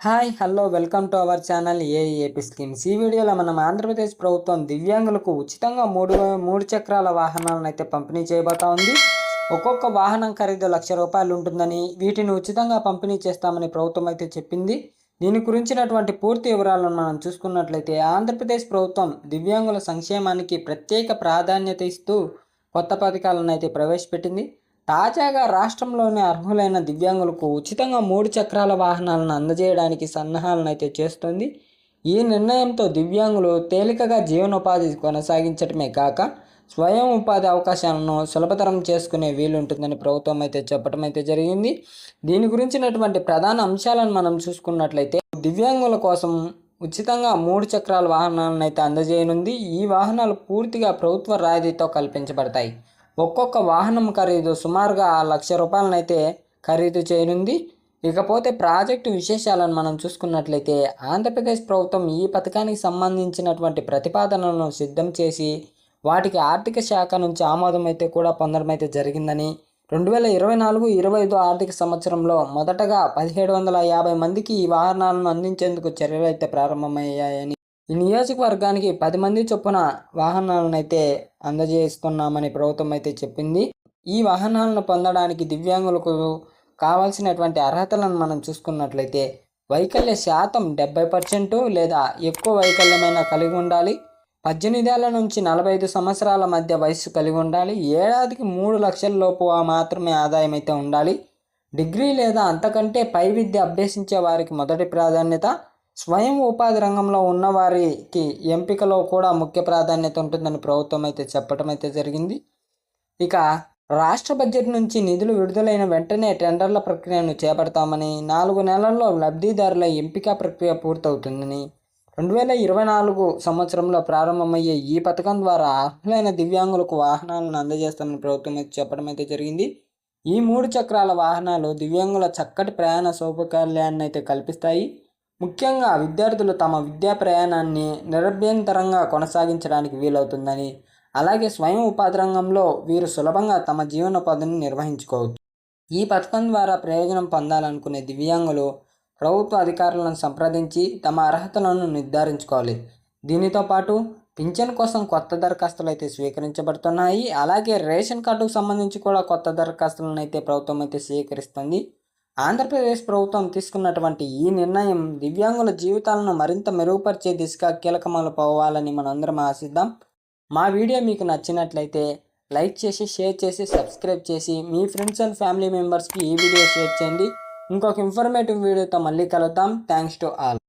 Hi hello welcome to our channel AAP schemes ఈ వీడియోలో మనం ఆంధ్రప్రదేశ్ ప్రభుత్వం దివ్యాంగులకు ఉచితంగా మూడు మూడు చక్రాల వాహనాలను అయితే పంపిణీ చేయబోతా ఉంది. ఒక్కొక్క వాహనం ఖరీదు లక్ష రూపాయలు ఉంటుందని వీటిని ఉచితంగా పంపిణీ చేస్తామని ప్రభుత్వం అయితే చెప్పింది. దీని గురించినటువంటి పూర్తి వివరాలను మనం చూసుకున్నట్లయితే ఆంధ్రప్రదేశ్ ప్రభుత్వం దివ్యాంగుల సంక్షేమానికి ప్రత్యేక ప్రాధాన్యత ఇస్తూ కొత్త పథకాలను అయితే ప్రవేశపెట్టింది. తాజాగా రాష్ట్రంలోని అర్హులైన దివ్యాంగులకు ఉచితంగా మూడు చక్రాల వాహనాలను అందజేయడానికి సన్నాహాలను అయితే చేస్తుంది. ఈ నిర్ణయంతో దివ్యాంగులు తేలికగా జీవనోపాధి కొనసాగించడమే కాక స్వయం ఉపాధి అవకాశాలను సులభతరం చేసుకునే వీలుంటుందని ప్రభుత్వం అయితే చెప్పడం అయితే జరిగింది. దీని గురించినటువంటి ప్రధాన అంశాలను మనం చూసుకున్నట్లయితే దివ్యాంగుల కోసం ఉచితంగా మూడు చక్రాల వాహనాలను అయితే అందజేయనుంది. ఈ వాహనాలు పూర్తిగా ప్రభుత్వ రాయితీతో కల్పించబడతాయి. ఒక్కొక్క వాహనం ఖరీదు సుమారుగా లక్ష రూపాయలనైతే ఖరీదు చేయనుంది. ఇకపోతే ప్రాజెక్టు విశేషాలను మనం చూసుకున్నట్లయితే ఆంధ్రప్రదేశ్ ప్రభుత్వం ఈ పథకానికి సంబంధించినటువంటి ప్రతిపాదనలను సిద్ధం చేసి వాటికి ఆర్థిక శాఖ నుంచి ఆమోదం అయితే కూడా పొందడం అయితే జరిగిందని రెండు వేల ఇరవై నాలుగు ఇరవై ఐదు ఆర్థిక సంవత్సరంలో మొదటగా పదిహేడు వందల యాభై మందికి ఈ వాహనాలను అందించేందుకు చర్యలు అయితే ప్రారంభమయ్యాయని ఈ నియోజకవర్గానికి పది మంది చొప్పున వాహనాలను అయితే అందజేస్తున్నామని ప్రభుత్వం అయితే చెప్పింది. ఈ వాహనాలను పొందడానికి దివ్యాంగులకు కావాల్సినటువంటి అర్హతలను మనం చూసుకున్నట్లయితే వైకల్య శాతం డెబ్బై పర్సెంట్ లేదా ఎక్కువ వైకల్యమైన కలిగి ఉండాలి. పద్దెనిమిది ఏళ్ళ నుంచి నలభై ఐదు సంవత్సరాల మధ్య వయస్సు కలిగి ఉండాలి. ఏడాదికి మూడు లక్షల లోపు మాత్రమే ఆదాయం అయితే ఉండాలి. డిగ్రీ లేదా అంతకంటే పై విద్య అభ్యసించే వారికి మొదటి ప్రాధాన్యత. స్వయం ఉపాధి రంగంలో ఉన్నవారికి ఎంపికలో కూడా ముఖ్య ప్రాధాన్యత ఉంటుందని ప్రభుత్వం అయితే చెప్పడం అయితే జరిగింది. ఇక రాష్ట్ర బడ్జెట్ నుంచి నిధులు విడుదలైన వెంటనే టెండర్ల ప్రక్రియను చేపడతామని నాలుగు నెలల్లో లబ్ధిదారుల ఎంపిక ప్రక్రియ పూర్తవుతుందని రెండు వేల ఇరవై నాలుగు సంవత్సరంలో ప్రారంభమయ్యే ఈ పథకం ద్వారా అర్హులైన దివ్యాంగులకు వాహనాలను అందజేస్తామని ప్రభుత్వం అయితే చెప్పడం అయితే జరిగింది. ఈ మూడు చక్రాల వాహనాలు దివ్యాంగుల చక్కటి ప్రయాణ సౌకర్యాన్ని అయితే కల్పిస్తాయి. ముఖ్యంగా విద్యార్థులు తమ విద్యా ప్రయాణాన్ని నిరభ్యంతరంగా కొనసాగించడానికి వీలవుతుందని అలాగే స్వయం ఉపాధి రంగంలో వీరు సులభంగా తమ జీవనోపాధిని నిర్వహించుకోవచ్చు. ఈ పథకం ద్వారా ప్రయోజనం పొందాలనుకునే దివ్యాంగులు ప్రభుత్వ అధికారులను సంప్రదించి తమ అర్హతలను నిర్ధారించుకోవాలి. దీనితో పాటు పింఛన్ కోసం కొత్త దరఖాస్తులు అయితే స్వీకరించబడుతున్నాయి. అలాగే రేషన్ కార్డుకు సంబంధించి కూడా కొత్త దరఖాస్తులను అయితే ప్రభుత్వం అయితే స్వీకరిస్తుంది. ఆంధ్రప్రదేశ్ ప్రభుత్వం తీసుకున్నటువంటి ఈ నిర్ణయం దివ్యాంగుల జీవితాలను మరింత మెరుగుపరిచే దిశగా కీలకమలు పోవాలని మనందరం ఆశిద్దాం. మా వీడియో మీకు నచ్చినట్లయితే లైక్ చేసి షేర్ చేసి సబ్స్క్రైబ్ చేసి మీ ఫ్రెండ్స్ అండ్ ఫ్యామిలీ మెంబర్స్కి ఈ వీడియో షేర్ చేయండి. ఇంకొక ఇన్ఫర్మేటివ్ వీడియోతో మళ్ళీ కలుద్దాం. Thanks to all.